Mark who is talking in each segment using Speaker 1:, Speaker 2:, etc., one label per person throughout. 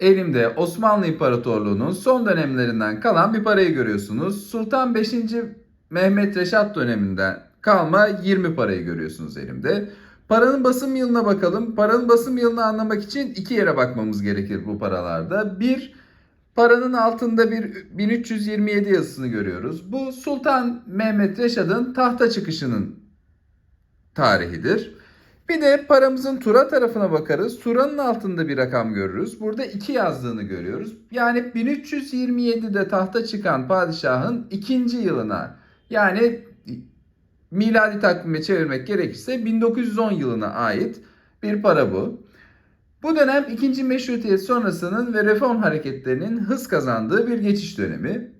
Speaker 1: Elimde Osmanlı İmparatorluğu'nun son dönemlerinden kalan bir parayı görüyorsunuz. Sultan 5. Mehmet Reşat döneminden kalma 20 parayı görüyorsunuz elimde. Paranın basım yılına bakalım. Paranın basım yılını anlamak için iki yere bakmamız gerekir bu paralarda. Bir, paranın altında bir 1327 yazısını görüyoruz. Bu Sultan Mehmet Reşad'ın tahta çıkışının tarihidir. Bir de paramızın tura tarafına bakarız. Turanın altında bir rakam görürüz. Burada 2 yazdığını görüyoruz. Yani 1327'de tahta çıkan padişahın ikinci yılına yani miladi takvime çevirmek gerekirse 1910 yılına ait bir para bu. Bu dönem 2. Meşrutiyet sonrasının ve reform hareketlerinin hız kazandığı bir geçiş dönemi.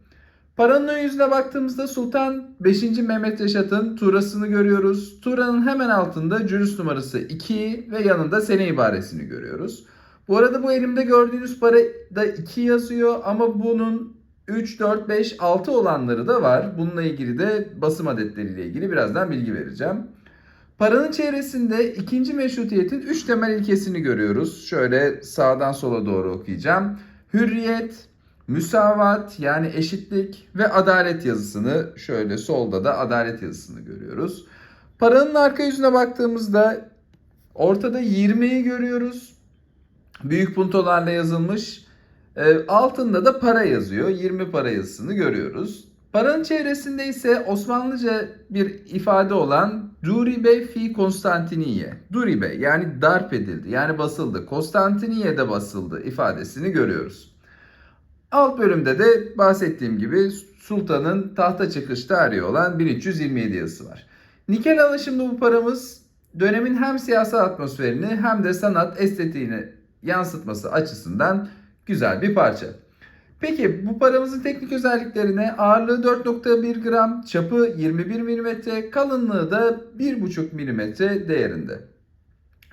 Speaker 1: Paranın ön yüzüne baktığımızda Sultan 5. Mehmet Reşat'ın turasını görüyoruz. Turanın hemen altında cürüs numarası 2 ve yanında sene ibaresini görüyoruz. Bu arada bu elimde gördüğünüz para da 2 yazıyor ama bunun 3, 4, 5, 6 olanları da var. Bununla ilgili de basım adetleriyle ilgili birazdan bilgi vereceğim. Paranın çevresinde ikinci meşrutiyetin 3 temel ilkesini görüyoruz. Şöyle sağdan sola doğru okuyacağım. Hürriyet, müsavat yani eşitlik ve adalet yazısını şöyle solda da adalet yazısını görüyoruz. Paranın arka yüzüne baktığımızda ortada 20'yi görüyoruz. Büyük puntolarla yazılmış. E, altında da para yazıyor. 20 para yazısını görüyoruz. Paranın çevresinde ise Osmanlıca bir ifade olan Duribe fi Konstantiniye. Duribe yani darp edildi yani basıldı. Konstantiniye'de basıldı ifadesini görüyoruz. Alt bölümde de bahsettiğim gibi sultanın tahta çıkış tarihi olan 1327 yazısı var. Nikel alışımlı bu paramız dönemin hem siyasal atmosferini hem de sanat estetiğini yansıtması açısından güzel bir parça. Peki bu paramızın teknik özelliklerine ağırlığı 4.1 gram, çapı 21 mm, kalınlığı da 1.5 mm değerinde.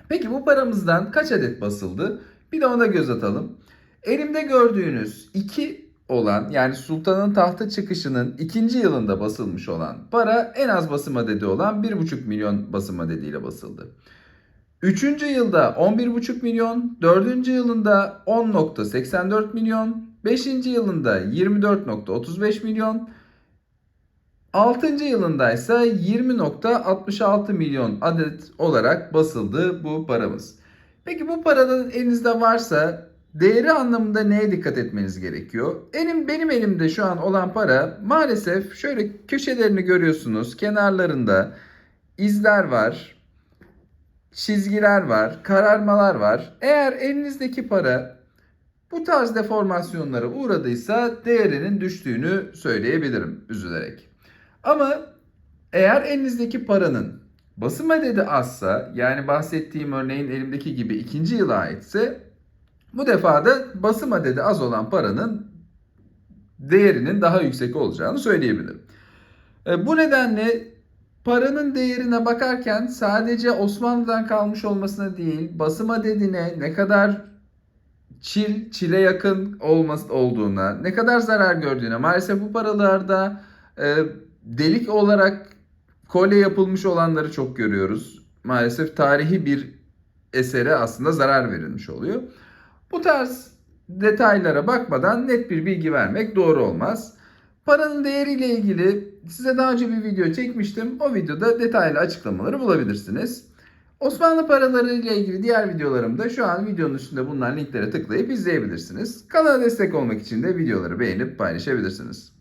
Speaker 1: Peki bu paramızdan kaç adet basıldı? Bir de ona göz atalım. Elimde gördüğünüz 2 olan yani sultanın tahta çıkışının ikinci yılında basılmış olan para en az basım adedi olan 1,5 milyon basım adediyle basıldı. Üçüncü yılda 11,5 milyon, dördüncü yılında 10.84 milyon, beşinci yılında 24.35 milyon, altıncı yılında ise 20.66 milyon adet olarak basıldı bu paramız. Peki bu paradan elinizde varsa değeri anlamında neye dikkat etmeniz gerekiyor? Elim benim elimde şu an olan para maalesef şöyle köşelerini görüyorsunuz. Kenarlarında izler var çizgiler var, kararmalar var. Eğer elinizdeki para bu tarz deformasyonlara uğradıysa değerinin düştüğünü söyleyebilirim üzülerek. Ama eğer elinizdeki paranın basım adedi azsa yani bahsettiğim örneğin elimdeki gibi ikinci yıla aitse bu defa da basım adedi az olan paranın değerinin daha yüksek olacağını söyleyebilirim. E, Bu nedenle Paranın değerine bakarken sadece Osmanlı'dan kalmış olmasına değil, basım adedine ne kadar çil, çile yakın olması olduğuna, ne kadar zarar gördüğüne, maalesef bu paralarda e, delik olarak kolye yapılmış olanları çok görüyoruz. Maalesef tarihi bir esere aslında zarar verilmiş oluyor. Bu tarz detaylara bakmadan net bir bilgi vermek doğru olmaz. Paranın değeriyle ilgili size daha önce bir video çekmiştim. O videoda detaylı açıklamaları bulabilirsiniz. Osmanlı paraları ile ilgili diğer videolarımda şu an videonun üstünde bulunan linklere tıklayıp izleyebilirsiniz. Kanala destek olmak için de videoları beğenip paylaşabilirsiniz.